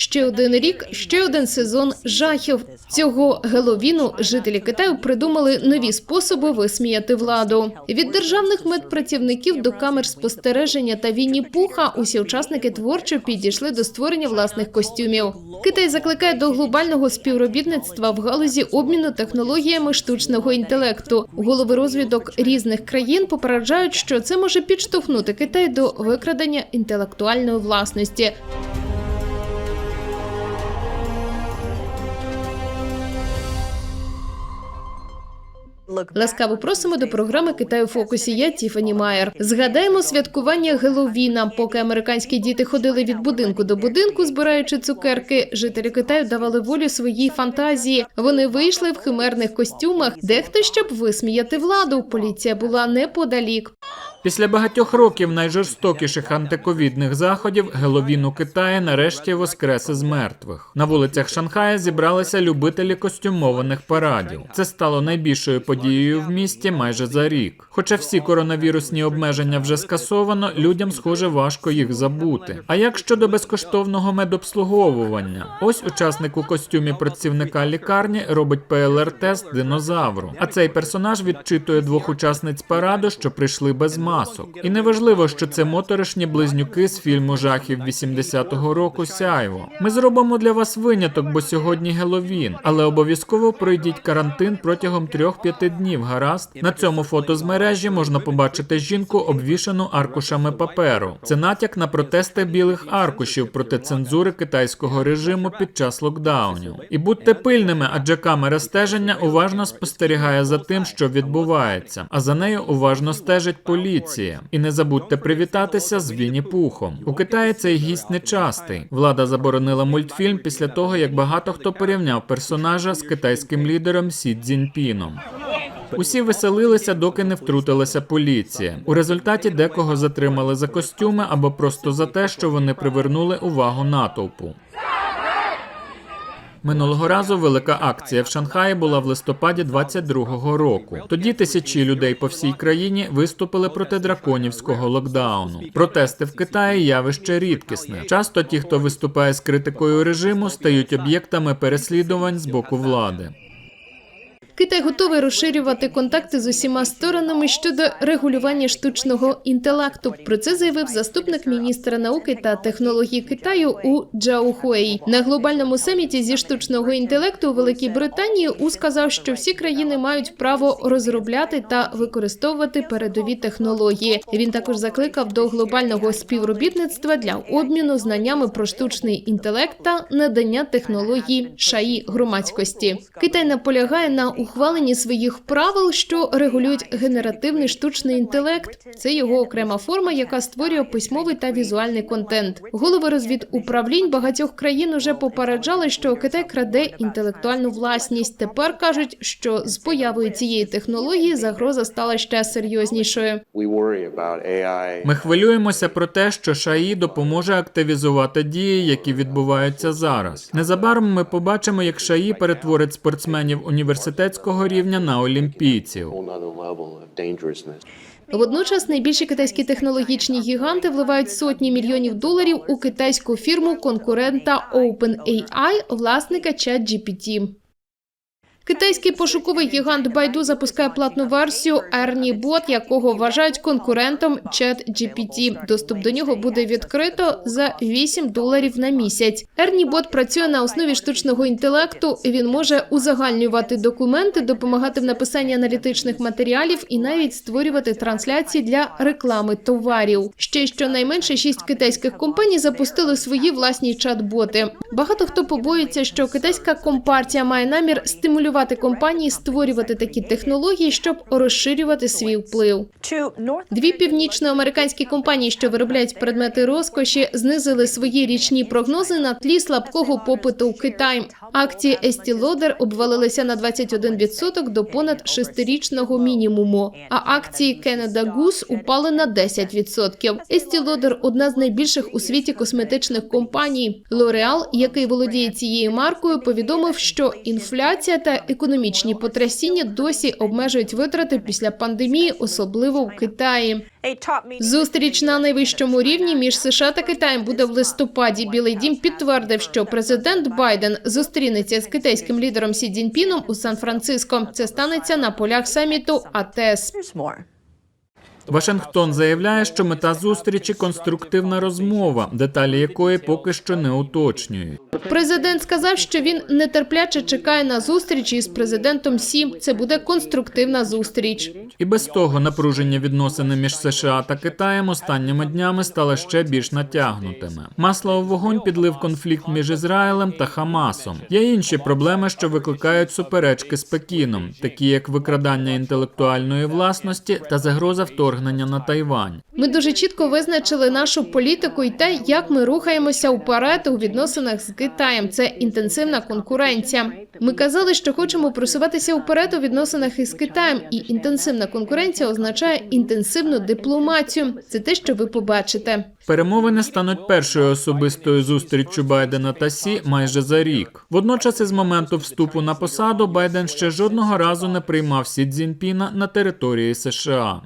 Ще один рік, ще один сезон жахів. Цього геловіну жителі Китаю придумали нові способи висміяти владу. Від державних медпрацівників до камер спостереження та Вінні Пуха усі учасники творчо підійшли до створення власних костюмів. Китай закликає до глобального співробітництва в галузі обміну технологіями штучного інтелекту. Голови розвідок різних країн попереджають, що це може підштовхнути Китай до викрадення інтелектуальної власності. Ласкаво просимо до програми Китай у фокусі. Я Тіфані Майер. Згадаємо святкування Геловіна. Поки американські діти ходили від будинку до будинку, збираючи цукерки, жителі Китаю давали волю своїй фантазії. Вони вийшли в химерних костюмах, дехто щоб висміяти владу. Поліція була неподалік. Після багатьох років найжорстокіших антиковідних заходів Геловін у Китаї нарешті воскрес із мертвих. На вулицях Шанхая зібралися любителі костюмованих парадів. Це стало найбільшою подією в місті майже за рік. Хоча всі коронавірусні обмеження вже скасовано, людям схоже важко їх забути. А як щодо безкоштовного медобслуговування? Ось учасник у костюмі працівника лікарні робить ПЛР-тест динозавру. А цей персонаж відчитує двох учасниць параду, що прийшли без масок. І неважливо, що це моторошні близнюки з фільму жахів 80-го року Сяйво. Ми зробимо для вас виняток, бо сьогодні Геловін, але обов'язково пройдіть карантин протягом 3-5 днів. Гаразд на цьому фото з мережі можна побачити жінку, обвішану аркушами паперу. Це натяк на протести білих аркушів проти цензури китайського режиму під час локдаунів. І будьте пильними, адже камера стеження уважно спостерігає за тим, що відбувається, а за нею уважно стежить поліція. І не забудьте привітатися з Вінні Пухом. У Китаї цей гість нечастий. Влада заборонила мультфільм після того, як багато хто порівняв персонажа з китайським лідером Сі Цзіньпіном. Усі веселилися, доки не втрутилася поліція. У результаті декого затримали за костюми або просто за те, що вони привернули увагу натовпу. Минулого разу велика акція в Шанхаї була в листопаді 22-го року. Тоді тисячі людей по всій країні виступили проти драконівського локдауну. Протести в Китаї явище рідкісне. Часто ті, хто виступає з критикою режиму, стають об'єктами переслідувань з боку влади. Китай готовий розширювати контакти з усіма сторонами щодо регулювання штучного інтелекту. Про це заявив заступник міністра науки та технологій Китаю у Джаохуей. На глобальному саміті зі штучного інтелекту у Великій Британії У сказав, що всі країни мають право розробляти та використовувати передові технології. Він також закликав до глобального співробітництва для обміну знаннями про штучний інтелект та надання технологій шаї громадськості. Китай наполягає на ухваленні своїх правил, що регулюють генеративний штучний інтелект. Це його окрема форма, яка створює письмовий та візуальний контент. Голови розвідуправлінь багатьох країн уже попереджали, що Китай краде інтелектуальну власність. Тепер кажуть, що з появою цієї технології загроза стала ще серйознішою. Ми хвилюємося про те, що ШАІ допоможе активізувати дії, які відбуваються зараз. Незабаром ми побачимо, як ШАІ перетворить спортсменів університетського рівня на олімпійців. Водночас найбільші китайські технологічні гіганти вливають сотні мільйонів доларів у китайську фірму конкурента OpenAI, власника ChatGPT. Китайський пошуковий гігант Baidu запускає платну версію ErnieBot, якого вважають конкурентом ChatGPT. Доступ до нього буде відкрито за 8 доларів на місяць. ErnieBot працює на основі штучного інтелекту. Він може узагальнювати документи, допомагати в написанні аналітичних матеріалів і навіть створювати трансляції для реклами товарів. Ще щонайменше шість китайських компаній запустили свої власні чат-боти. Багато хто побоюється, що китайська компартія має намір стимулювати компанії створювати такі технології, щоб розширювати свій вплив. Дві північноамериканські компанії, що виробляють предмети розкоші, знизили свої річні прогнози на тлі слабкого попиту в Китаї. Акції Estee Lauder обвалилися на 21% до понад шестирічного мінімуму, а акції Canada Goose упали на 10%. Estee Lauder – одна з найбільших у світі косметичних компаній. L'Oreal, який володіє цією маркою, повідомив, що інфляція та економічні потрясіння досі обмежують витрати після пандемії, особливо в Китаї. Зустріч на найвищому рівні між США та Китаєм буде в листопаді. Білий дім підтвердив, що президент Байден зустрінеться з китайським лідером Сі Дзіньпіном у Сан-Франциско. Це станеться на полях саміту АТЕС. Вашингтон заявляє, що мета зустрічі конструктивна розмова, деталі якої поки що не уточнюють. Президент сказав, що він нетерпляче чекає на зустріч із президентом Сі. Це буде конструктивна зустріч. І без того напруження відносини між США та Китаєм останніми днями стало ще більш натягнутими. Масло у вогонь підлив конфлікт між Ізраїлем та Хамасом. Є інші проблеми, що викликають суперечки з Пекіном, такі як викрадання інтелектуальної власності та загроза вторгнення на Тайвань. Ми дуже чітко визначили нашу політику і те, як ми рухаємося вперед у відносинах з Китаєм. Це інтенсивна конкуренція. Ми казали, що хочемо просуватися вперед у відносинах із Китаєм, і інтенсивна конкуренція означає інтенсивну дипломатію. Це те, що ви побачите. Перемовини стануть першою особистою зустріччю Байдена та Сі майже за рік. Водночас, із моменту вступу на посаду, Байден ще жодного разу не приймав Сі Цзіньпіна на території США.